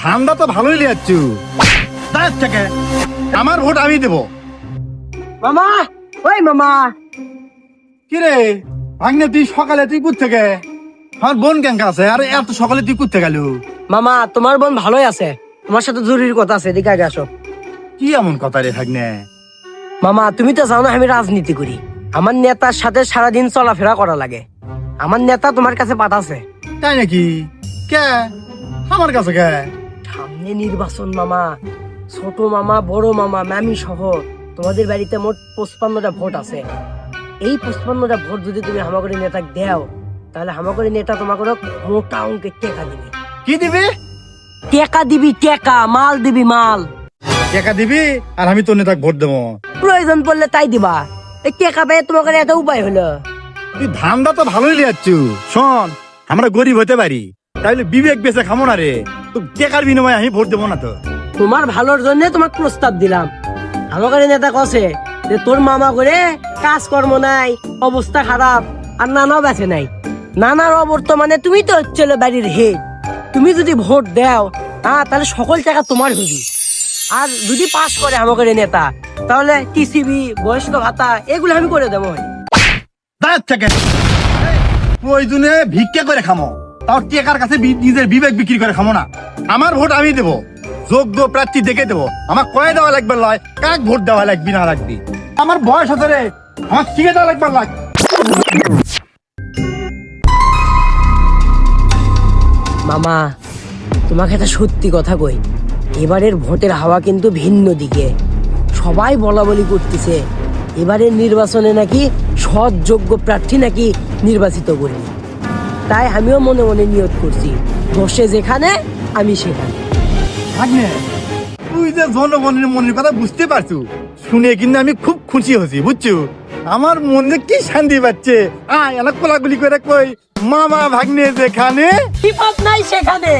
ঠান্ডা তো ভালোই লিয়াচ্ছু দাঁড়াচ্ছে থেকে। আমার ভোট আমি দেবো। মামা ওই মামা। কি রে? ভাগ্নে তুই সকালে তুই কুদ থেকে? আমার বোন ক্যাঙ্কা আছে আর এত সকালে তুই কুদতে গেল মামা তোমার বোন ভালোই আছে। তোমার সাথে জরুরি কথা আছে এদিকে আগে আসো। কি এমন কথা রে ভাগ্নে? মামা তুমি তো জানো আমি রাজনীতি করি। আমার নেতার সাথে সারাদিন চলাফেরা করা লাগে। আমার নেতা তোমার কাছে পাঠাছে তাই নাকি? কে? আমার কাছে কে? সামনে নির্বাচন মামা ছোট মামা বড় মামা ম্যামি সহ। তোমাদের বাড়িতে মোট পঁচপান্নটা ভোট আছে। এই পঁচপান্নটা ভোট যদি তুমি হামাগুড়ি নেতা দেও তাহলে হামাগুড়ি নেতা তোমাকে মোটা অঙ্কের টেকা দিবে। কি দিবি? টেকা দিবি টেকা মাল দিবি মাল। টাকা দিবি? আর আমি তোর নেতাকে ভোট দেবো। প্রয়োজন পড়লে তাই দিবা। এই টেকা পেয়ে তোমাকে এত উপায় হলো। তুই ধান্দা তো ভালোই লিয়াচ্ছু। শোন আমরা গরিব হতে পারি। তাইলে বিবেক বেঁচে খামো না রে। টেকার বিনিময়ে আমি ভোট দেবো না তো। তোমার ভালোর জন্য তোমাকে প্রস্তাব দিলাম। আমাকে নেতা কছে যে তোর মামা করে কাজকর্ম নাই অবস্থা খারাপ আর নানাও বেছে নাই। নানার অবর্তমানে তুমি তো বাড়ির হেড তুমি যদি ভোট দাও হ্যাঁ তাহলে সকল টাকা তোমার হবি। আর যদি পাস করে আমাকে নেতা তাহলে টিসিবি বয়স্ক ভাতা এগুলো আমি করে দেবো। দাঁড়ার থেকে প্রয়োজনে ভিক্ষা করে খামো। কাছে নিজের বিবেক বিক্রি করে খামো না? আমার ভোট আমি দেবো। যোগ্য প্রার্থী দেখে দেবো। আমার কয়ে দেওয়া লাগবে লয়, কাক ভোট দেওয়া লাগবি না লাগবি? আমার বয়স রে আমার শিখে দেওয়া লাগবে লাগ মামা, তোমাকে একটা সত্যি কথা কই। এবারের ভোটের হাওয়া কিন্তু ভিন্ন দিকে। সবাই বলা বলি করতেছে, এবারের নির্বাচনে নাকি সৎ যোগ্য প্রার্থী নাকি নির্বাচিত করবি তাই আমিও মনে মনে নিয়ত করছি। বসে যেখানে আমি সেখানে। ভাগ্নে তুই যে জনগণের মনের কথা বুঝতে পারছু শুনে কিন্তু আমি খুব খুশি হয়েছি বুঝছ? আমার মনে কি শান্তি পাচ্ছে? আয় এলা কোলাগুলি করে কই মামা ভাগ্নে যেখানে। বিপদ নাই সেখানে।